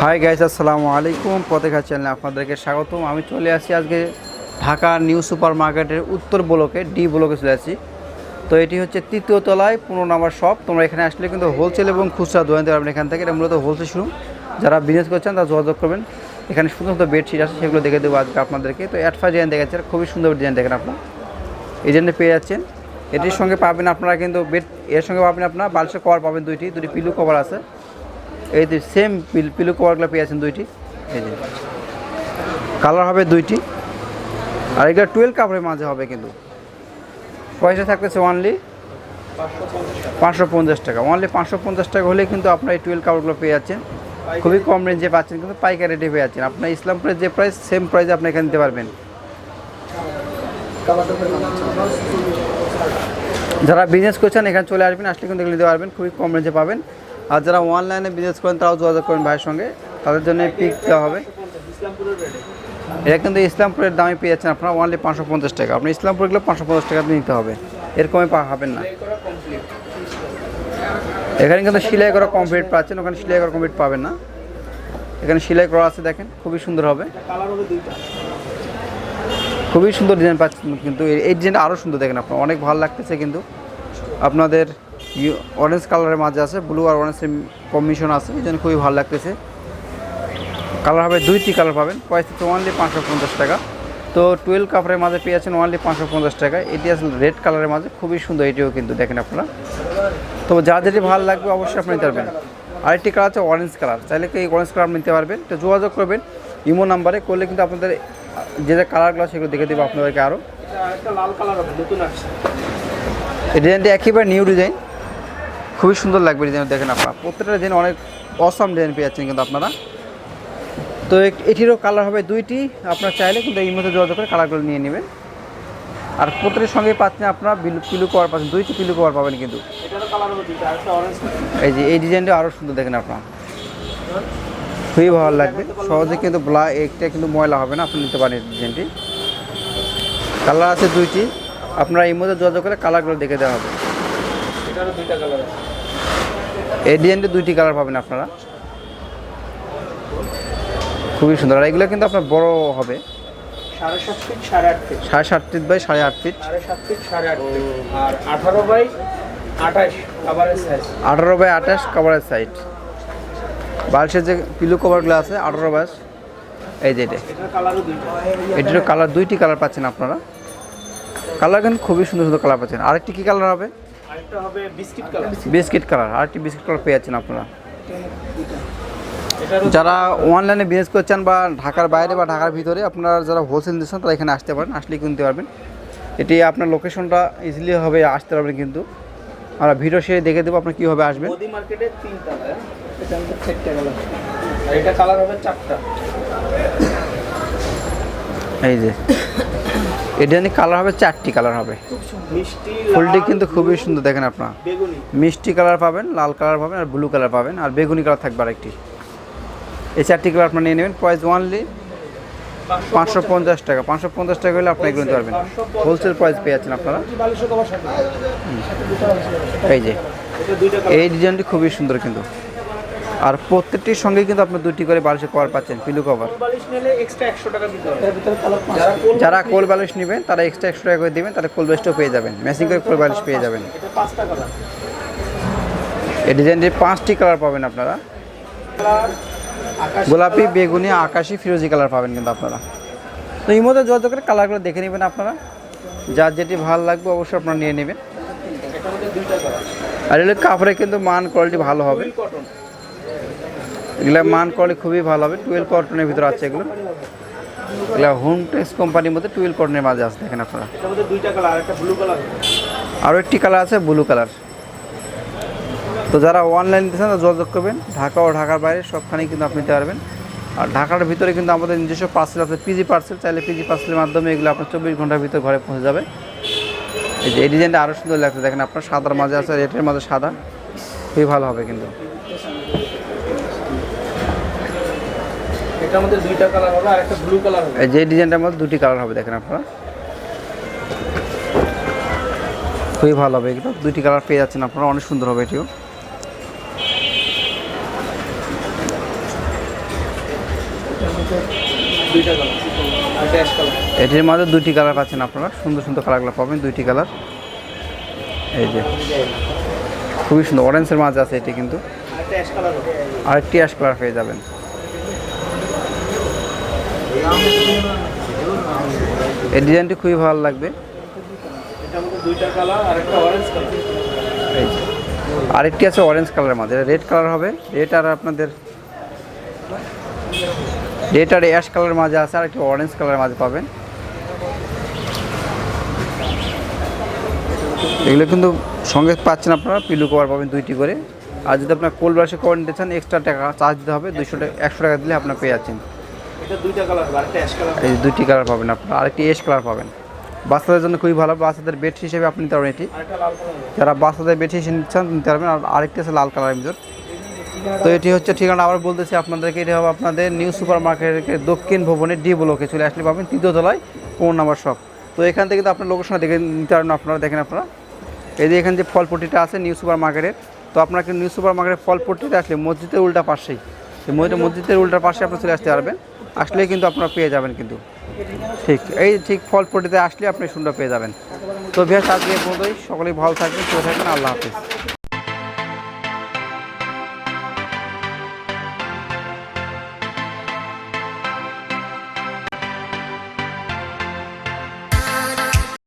Hi guys আসসালামু আলাইকুম। পতেখা চ্যানেলে আপনাদেরকে স্বাগতম। আমি চলে আসি আজকে ঢাকা নিউ সুপার মার্কেটের উত্তর ব্লকে ডি ব্লকে চলে আসি। তো এটি হচ্ছে তৃতীয় তলায় পনেরো নম্বর শপ তোমরা এখানে আসলে কিন্তু হোলসেল এবং খুচরা দোকান দিতে এখান থেকে। এটা মূলত হোলসেল শুরু যারা বিজনেস করছেন, তারা যোগাযোগ করবেন। এখানে সুন্দর সুন্দর বেডশিট আছে, সেগুলো দেখে দেবো আজকে আপনাদেরকে। তো অ্যাডফা ডিজাইন দেখাচ্ছে খুবই সুন্দর ডিজাইন দেখেন আপনার। এই জন্য পেয়ে যাচ্ছেন। এটির সঙ্গে পাবেন আপনারা কিন্তু বেড এর সঙ্গে পাবেন আপনার বালিশের কভার পাবেন দুইটি। দুটি পিলু কভার আছে। এই যে সেম পিল পিলু পেয়ে আছেন দুইটি। এই যে। কালার হবে দুইটি। আর এগুলো টুয়েলভ কাপড়ের মাঝে হবে কিন্তু। পয়সা থাকতেছে অনলি পাঁচশো পঞ্চাশ টাকা। অনলি পাঁচশো পঞ্চাশ টাকা হলে কিন্তু আপনার এই টুয়েলভ কাপড়গুলো পেয়ে যাচ্ছেন। খুবই কম রেঞ্জে পাচ্ছেন কিন্তু পাইকারি রেটে পেয়ে যাচ্ছেন। আপনার ইসলামপুরের যে প্রাইস সেম প্রাইসে আপনি এখানে নিতে পারবেন। যারা বিজনেস করছেন, এখানে চলে আসবেন, আসলে কিন্তু নিতে পারবেন। খুবই কম রেঞ্জে পাবেন। আর যারা অনলাইনে বিজনেস করেন, তারাও যোগাযোগ করেন ভাইয়ের সঙ্গে। তাদের জন্য পিক দেওয়া হবে। এটা কিন্তু ইসলামপুরের দামে পেয়ে যাচ্ছেন আপনারা অনলি পাঁচশো পঞ্চাশ টাকা। আপনি ইসলামপুর গেলে পাঁচশো পঞ্চাশ টাকা নিতে হবে। এরকমই পা হবেন না। এখানে কিন্তু সেলাই করা কমপ্লিট পাচ্ছেন, ওখানে সেলাই করা কমপ্লিট পাবেন না। এখানে সেলাই করা আছে, দেখেন, খুবই সুন্দর হবে। খুবই সুন্দর ডিজাইন পাচ্ছেন কিন্তু। এই ডিজাইনটা আরও সুন্দর দেখেন আপনার, অনেক ভালো লাগতেছে কিন্তু। আপনাদের অরেঞ্জ কালারের মাঝে আছে ব্লু আর অরেঞ্জের কম্বিনেশন আছে এই জন্য খুবই ভালো লাগতেছে। কালার হবে দুইটি কালার পাবেন পয়সা তো ওনলি পাঁচশো পঞ্চাশ টাকা। তো টুয়েলভ কাপড়ের মাঝে পেয়ে যাচ্ছেন ওনলি পাঁচশো পঞ্চাশ টাকা। এটি আসলে রেড কালারের মাঝে খুবই সুন্দর এটিও কিন্তু দেখেন আপনারা। তো যা যেটি ভালো লাগবে অবশ্যই আপনি নিতে পারবেন। আরেকটি কালার আছে অরেঞ্জ কালার চাইলে কি এই অরেঞ্জ কালার নিতে পারবেন। তো যোগাযোগ করবেন ইমো নাম্বারে করলে কিন্তু আপনাদের যে যে কালারগুলো সেগুলো দেখে দেবো আপনাদেরকে আরও একটা লাল কালার হবে নতুন আসছে। এই ডিজাইনটি একেবারে নিউ ডিজাইন খুবই সুন্দর লাগবে ডিজাইন দেখেন আপনারা। প্রত্যেকটা ডিজাইন অনেক অসম ডিজাইন পেয়ে যাচ্ছেন কিন্তু আপনারা। তো এটিরও কালার হবে দুইটি আপনার চাইলে কিন্তু এই মধ্যে যোগাযোগ করে কালারগুলো নিয়ে নেবেন। আর প্রত্যেকের সঙ্গে পাচ্ছেন আপনারা বিলু পিলু কভার পাচ্ছেন দুইটি পিলু কভার পাবেন কিন্তু। এই যে এই ডিজাইনটা আরও সুন্দর দেখেন আপনারা। খুবই ভালো লাগবে। সহজে কিন্তু ব্লা একটা কিন্তু ময়লা হবে না আপনি নিতে পারেন এই ডিজাইনটি। কালার আছে দুইটি আপনারা এই মধ্যে যোগাযোগ করে কালারগুলো দেখে দেওয়া হবে। এটারও দুইটা কালার আছে। এই ডিজাইনটি দুইটি কালার পাবেন আপনারা। খুবই সুন্দর। আর এগুলো কিন্তু আপনার বড় হবে। সাড়ে সাত ফিট সাড়ে আট ফিট সাড়ে সাত ফিট বাই সাড়ে আট ফিট সাড়ে সাত ফিট সাড়ে আট ফিট আর আঠারো বাই আঠাশ কাভারের সাইজ আঠারো বাই আঠাশ কাভারের সাইড বালিশের যে পিলু কভারগুলো আছে আঠারো বাস এই যে এটা। এটিরও কালার দুইটি কালার পাচ্ছেন আপনারা। কালার কিন্তু খুবই সুন্দর সুন্দর কালার পাচ্ছেন। আরেকটি কী কালার হবে? আরেকটা হবে বিস্কিট কালার। বিস্কিট কালার আরেকটি বিস্কিট কালার পেয়ে যাচ্ছেন আপনারা। যারা অনলাইনে বিজনেস করছেন বা ঢাকার বাইরে বা ঢাকার ভিতরে আপনারা যারা হোলসেল দিচ্ছেন তারা এখানে আসতে পারেন আসলেই কিনতে পারবেন। এটি আপনার লোকেশনটা ইজিলি হবে আসতে পারবেন কিন্তু। আমরা ভিডিও শেয়ারে দেখে দেবো আপনার কীভাবে আসবেন। মোদি মার্কেটের তিনটা? এটা আমাদের কালার। আর এটা কালার হবে চারটা। এই যে এটা নিয়ে কালার হবে চারটি কালার হবে। ফুলটি কিন্তু খুবই সুন্দর দেখেন আপনারা। মিষ্টি কালার পাবেন লাল কালার পাবেন আর ব্লু কালার পাবেন আর বেগুনি কালার থাকবে আরেকটি। এই চারটি কালার আপনারা নিয়ে নেবেন প্রাইস ওয়ানলি পাঁচশো পঞ্চাশ টাকা। পাঁচশো পঞ্চাশ টাকা হলে আপনি এগুলো পারবেন। হোলসেল প্রাইস পেয়ে যাচ্ছেন আপনারা। এই যে এই ডিজাইনটি খুবই সুন্দর কিন্তু। আর প্রত্যেকটির সঙ্গে কিন্তু আপনি দুটি করে বালিশের কভার পাচ্ছেন, পিলু কভার। যারা কোল বালিশ নেবেন, তারা এক্সট্রা একশো টাকা করে দেবেন, তাহলে কোল বালিশটাও পেয়ে যাবেন। ম্যাচিং করে কোল বালিশ পেয়ে যাবেন। এই ডিজাইনটির পাঁচটি কালার পাবেন আপনারা। গোলাপি, বেগুনি, আকাশি, ফিরোজি কালার পাবেন কিন্তু আপনারা। তো এই মধ্যে যত করে কালারগুলো দেখে নেবেন আপনারা। যার যেটি ভালো লাগবে অবশ্যই আপনারা নিয়ে নেবেন। আর এগুলো কাপড়ে কিন্তু মান কোয়ালিটি ভালো হবে। এগুলো মান কোয়ালিটি খুবই ভালো হবে টুয়েলভ কটনের ভিতরে আছে এগুলো। এগুলো হোম টেক্স কোম্পানির মধ্যে টুয়েলভ কটনের মাঝে আছে দেখেন আপনারা। আরও একটি কালার আছে ব্লু কালার তো যারা অনলাইন দিচ্ছেন তারা যোগাযোগ করবেন। ঢাকা ও ঢাকার বাইরে সবখানেই কিন্তু আপনি নিতে পারবেন। আর ঢাকার ভিতরে কিন্তু আমাদের নিজস্ব পার্সেল আছে পিজি পার্সেল চাইলে পিজি পার্সেলের মাধ্যমে এগুলো আপনার চব্বিশ ঘণ্টার ভিতরে ঘরে পৌঁছে যাবে। এই যে এই ডিজাইনটা আরও সুন্দর লাগছে দেখেন আপনার সাদার মাঝে আছে রেটের মাঝে সাদা। খুবই ভালো হবে কিন্তু। এটার মধ্যে দুইটা কালার হবে আর একটা ব্লু কালার হবে। যে ডিজাইনটার মধ্যে দুটি কালার হবে দেখেন আপনারা। খুবই ভালো হবে এগুলো। দুইটি কালার পেয়ে যাচ্ছেন আপনারা অনেক সুন্দর হবে এটিও। এটির মধ্যে দুইটি কালার পাচ্ছেন আপনারা সুন্দর সুন্দর কালারগুলো পাবেন দুইটি কালার এই যে খুবই সুন্দর অরেঞ্জের মাঝে আছে এটি কিন্তু। আরেকটি অ্যাশ কালার পেয়ে যাবেন। এই ডিজাইনটি খুবই ভালো লাগবে। মধ্যে আরেকটি আছে অরেঞ্জ কালারের মাঝে রেড কালার হবে। রেড আর আপনাদের রেড আর অ্যাশ কালারের মাঝে আছে আর একটি অরেঞ্জ কালারের মাঝে পাবেন। এগুলো কিন্তু সঙ্গে পাচ্ছেন আপনারা পিলু কভার পাবেন দুইটি করে। আর যদি আপনার কোল ব্রাশে কভার নিতে চান এক্সট্রা টাকা চার্জ দিতে হবে দুইশো টাকা একশো টাকা দিলে আপনার পেয়ে যাচ্ছেন। এই দুইটি কালার পাবেন আপনারা আরেকটি এস কালার পাবেন। বাচ্চাদের জন্য খুবই ভালো বাচ্চাদের বেড হিসেবে আপনি নিতে পারবেন এটি। যারা বাচ্চাদের বেড হিসেবে নিচ্ছেন নিতে পারবেন আর আরেকটি আছে লাল কালারের ভিতর। তো এটি হচ্ছে ঠিকানা আবার বলতেছি আপনাদেরকে এটি হবে আপনাদের নিউ সুপার মার্কেটের দক্ষিণ ভবনের ডি ব্লকে চলে আসলে পাবেন তৃতীয় তলায় পনেরো নাম্বার শপ তো এখান থেকে তো আপনার লোকেশনে দেখে নিতে পারবেন আপনারা দেখেন আপনারা। এই যে এখানে যে ফলপট্টিটা আছে নিউ সুপার মার্কেটের তো আপনাকে নিউ সুপার মার্কেটের ফলপট্টিতে আসলে মসজিদের উল্টা পাশেই এই মসজিদের উল্টার পাশে আপনি চলে আসতে পারবেন। আসলেই কিন্তু আপনারা পেয়ে যাবেন কিন্তু। ঠিক, এই ঠিক ফল ফলপট্টিতে আসলে আপনি সুন্দর পেয়ে যাবেন। তো ভিয়াস আজকে বলতেই সকলেই ভালো থাকবেন, সুস্থ থাকবেন। আল্লাহ হাফিজ।